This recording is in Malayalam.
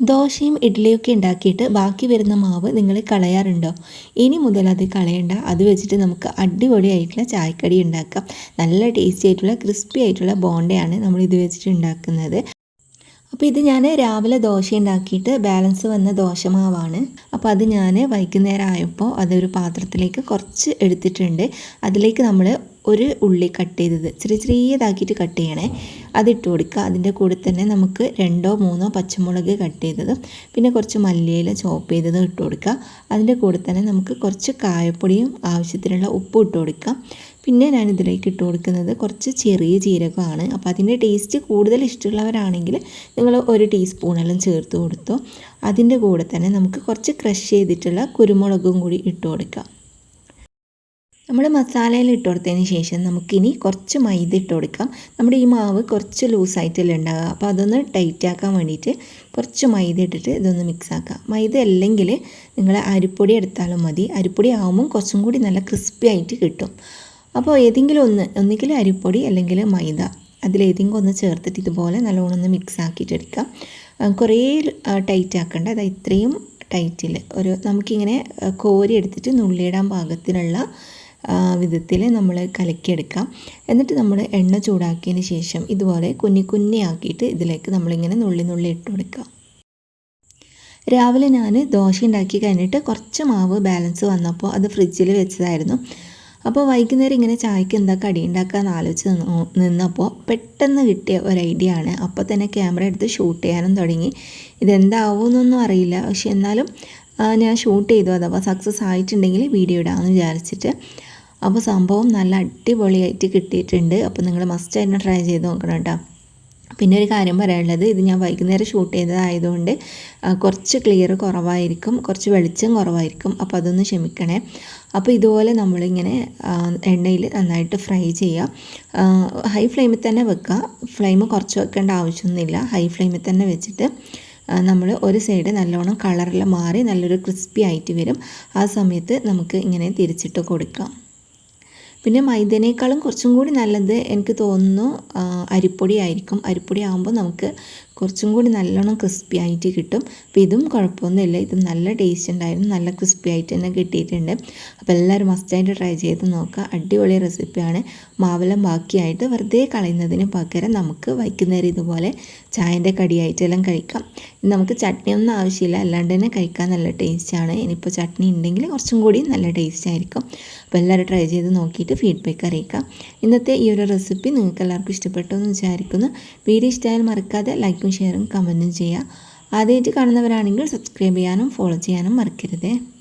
ദോശയും ഇഡ്ഡലിയൊക്കെ ഉണ്ടാക്കിയിട്ട് ബാക്കി വരുന്ന മാവ് നിങ്ങൾ കളയാറുണ്ടോ? ഇനി മുതൽ അത് കളയണ്ട. അത് വെച്ചിട്ട് നമുക്ക് അടിപൊളിയായിട്ടുള്ള ചായക്കടി ഉണ്ടാക്കാം. നല്ല ടേസ്റ്റി ആയിട്ടുള്ള ക്രിസ്പി ആയിട്ടുള്ള ബോണ്ടയാണ് നമ്മൾ ഇത് വെച്ചിട്ട് ഉണ്ടാക്കുന്നത്. അപ്പോൾ ഇത് ഞാൻ രാവിലെ ദോശ ഉണ്ടാക്കിയിട്ട് ബാലൻസ് വന്ന ദോശമാവാണ് അപ്പോൾ അത് ഞാൻ വൈകുന്നേരം ആയപ്പോൾ അതൊരു പാത്രത്തിലേക്ക് കുറച്ച് എടുത്തിട്ടുണ്ട്. അതിലേക്ക് നമ്മൾ ഒരു ഉള്ളി കട്ട് ചെയ്തത്. ചെറിയ ചെറിയതാക്കിയിട്ട് കട്ട് ചെയ്യണേ. അതിട്ട് കൊടുക്കുക. അതിന്റെ കൂടെ തന്നെ നമുക്ക് രണ്ടോ മൂന്നോ പച്ചമുളക് കട്ട് ചെയ്തതും പിന്നെ കുറച്ച് മല്ലിയില ചോപ്പ് ചെയ്തതും ഇട്ട് കൊടുക്കുക. അതിന്റെ കൂടെ തന്നെ നമുക്ക് കുറച്ച് കായപ്പൊടിയും ആവശ്യത്തിനുള്ള ഉപ്പും ഇട്ട് കൊടുക്കാം പിന്നെ ഞാൻ ഇതിലേക്ക് ഇട്ട് കൊടുക്കുന്നത് കുറച്ച് ചെറിയ ജീരകമാണ്. അപ്പോൾ അതിന്റെ ടേസ്റ്റ് കൂടുതൽ ഇഷ്ടമുള്ളവരാണെങ്കിൽ നിങ്ങൾ ഒരു ടീസ്പൂണെല്ലാം ചേർത്ത് കൊടുത്തു. അതിന്റെ കൂടെ തന്നെ നമുക്ക് കുറച്ച് ക്രഷ് ചെയ്തിട്ടുള്ള കുരുമുളകും കൂടി ഇട്ട് കൊടുക്കാം നമ്മൾ മസാലയിൽ ഇട്ട് കൊടുത്തതിന് ശേഷം നമുക്കിനി കുറച്ച് മൈദ ഇട്ട് കൊടുക്കാം. നമ്മുടെ ഈ മാവ് കുറച്ച് ലൂസായിട്ടല്ലേ ഉണ്ടാകുക അപ്പോൾ അതൊന്ന് ടൈറ്റ് ആക്കാൻ വേണ്ടിയിട്ട് കുറച്ച് മൈദ ഇട്ടിട്ട് ഇതൊന്ന് മിക്സ് ആക്കാം. മൈദ അല്ലെങ്കിൽ നിങ്ങൾ അരിപ്പൊടി എടുത്താലും മതി. അരിപ്പൊടി ആകുമ്പം കുറച്ചും കൂടി നല്ല ക്രിസ്പി ആയിട്ട് കിട്ടും. അപ്പോൾ ഏതെങ്കിലും ഒന്ന് ഒന്നുകിൽ അരിപ്പൊടി അല്ലെങ്കിൽ മൈദ. അതിലേതെങ്കിലും ഒന്ന് ചേർത്തിട്ട് ഇതുപോലെ നല്ലോണം ഒന്ന് മിക്സ് ആക്കിയിട്ട് എടുക്കാം. കുറേ ടൈറ്റ് ആക്കേണ്ട. അതായത് ഇത്രയും ടൈറ്റിൽ ഒരു നമുക്കിങ്ങനെ കോരി എടുത്തിട്ട് നുള്ളിയിടാൻ പാകത്തിനുള്ള വിധത്തിൽ നമ്മൾ കലക്കിയെടുക്കാം. എന്നിട്ട് നമ്മൾ എണ്ണ ചൂടാക്കിയതിന് ശേഷം ഇതുപോലെ കുഞ്ഞി ആക്കിയിട്ട് ഇതിലേക്ക് നമ്മളിങ്ങനെ നുള്ളി നുള്ളി ഇട്ട് കൊടുക്കാം രാവിലെ ഞാൻ ദോശ ഉണ്ടാക്കി കഴിഞ്ഞിട്ട് കുറച്ച് മാവ് ബാലൻസ് വന്നപ്പോൾ അത് ഫ്രിഡ്ജിൽ വെച്ചതായിരുന്നു. അപ്പോൾ വൈകുന്നേരം ഇങ്ങനെ ചായക്ക് എന്താ കടി ഉണ്ടാക്കാമെന്ന് ആലോചിച്ച് നിന്നപ്പോൾ പെട്ടെന്ന് കിട്ടിയ ഒരു ഐഡിയ ആണ്. അപ്പോൾ തന്നെ ക്യാമറ എടുത്ത് ഷൂട്ട് ചെയ്യാനും തുടങ്ങി. ഇതെന്താവുമെന്നൊന്നും അറിയില്ല. പക്ഷെ എന്നാലും ഞാൻ ഷൂട്ട് ചെയ്തു. അഥവാ സക്സസ് ആയിട്ടുണ്ടെങ്കിൽ വീഡിയോ ഇടാമെന്ന് വിചാരിച്ചിട്ട്. അപ്പോൾ സംഭവം നല്ല അടിപൊളിയായിട്ട് കിട്ടിയിട്ടുണ്ട്. അപ്പോൾ നിങ്ങൾ മസ്റ്റ് തന്നെ ട്രൈ ചെയ്ത് നോക്കണം കേട്ടോ പിന്നെ ഒരു കാര്യം പറയാനുള്ളത് ഇത് ഞാൻ വൈകുന്നേരം ഷൂട്ട് ചെയ്തതായതുകൊണ്ട് കുറച്ച് ക്ലിയർ കുറവായിരിക്കും കുറച്ച് വെളിച്ചം കുറവായിരിക്കും. അപ്പോൾ അതൊന്ന് ക്ഷമിക്കണേ. അപ്പോൾ ഇതുപോലെ നമ്മളിങ്ങനെ എണ്ണയിൽ നന്നായിട്ട് ഫ്രൈ ചെയ്യുക ഹൈ ഫ്ലെയിമിൽ തന്നെ വെക്കുക ഫ്ലെയിം കുറച്ച് വെക്കേണ്ട ആവശ്യമൊന്നുമില്ല. ഹൈ ഫ്ലെയിമിൽ തന്നെ വെച്ചിട്ട് നമ്മൾ ഒരു സൈഡ് നല്ലോണം കളറിൽ മാറി നല്ലൊരു ക്രിസ്പി ആയിട്ട് വരും. ആ സമയത്ത് നമുക്ക് ഇങ്ങനെ തിരിച്ചിട്ട് കൊടുക്കാം. പിന്നെ മൈദനേക്കാളും കുറച്ചും കൂടി നല്ലത് എനിക്ക് തോന്നുന്നു അരിപ്പൊടി ആയിരിക്കും. അരിപ്പൊടി ആകുമ്പോൾ നമുക്ക് കുറച്ചും കൂടി നല്ലോണം ക്രിസ്പി ആയിട്ട് കിട്ടും. അപ്പോൾ ഇതും കുഴപ്പമൊന്നുമില്ല. ഇതും നല്ല ടേസ്റ്റ് ഉണ്ടായിരുന്നു. നല്ല ക്രിസ്പി ആയിട്ട് തന്നെ കിട്ടിയിട്ടുണ്ട്. അപ്പോൾ എല്ലാവരും മസ്റ്റായിട്ട് ട്രൈ ചെയ്ത് നോക്കുക. അടിപൊളി റെസിപ്പിയാണ് മാവലം ബാക്കിയായിട്ട് വെറുതെ കളയുന്നതിന് പകരം നമുക്ക് വൈകുന്നേരം ഇതുപോലെ ചായന്റെ കടിയായിട്ടെല്ലാം കഴിക്കാം. നമുക്ക് ചട്നിയൊന്നും ആവശ്യമില്ല. അല്ലാണ്ട് തന്നെ കഴിക്കാൻ നല്ല ടേസ്റ്റാണ് ഇനിയിപ്പോൾ ചട്നി ഉണ്ടെങ്കിൽ കുറച്ചും കൂടി നല്ല ടേസ്റ്റ് ആയിരിക്കും. അപ്പോൾ എല്ലാവരും ട്രൈ ചെയ്ത് നോക്കിയിട്ട് ഫീഡ്ബാക്ക് അറിയിക്കാം. ഇന്നത്തെ ഈ ഒരു റെസിപ്പി നിങ്ങൾക്ക് എല്ലാവർക്കും ഇഷ്ടപ്പെട്ടു എന്ന് വിചാരിക്കുന്നു. വീഡിയോ ഇഷ്ടമായാൽ മറക്കാതെ ഷെയറും കമന്റും ചെയ്യുക. ആദ്യമായിട്ട് കാണുന്നവരാണെങ്കിൽ സബ്സ്ക്രൈബ് ചെയ്യാനും ഫോളോ ചെയ്യാനും മറക്കരുത്.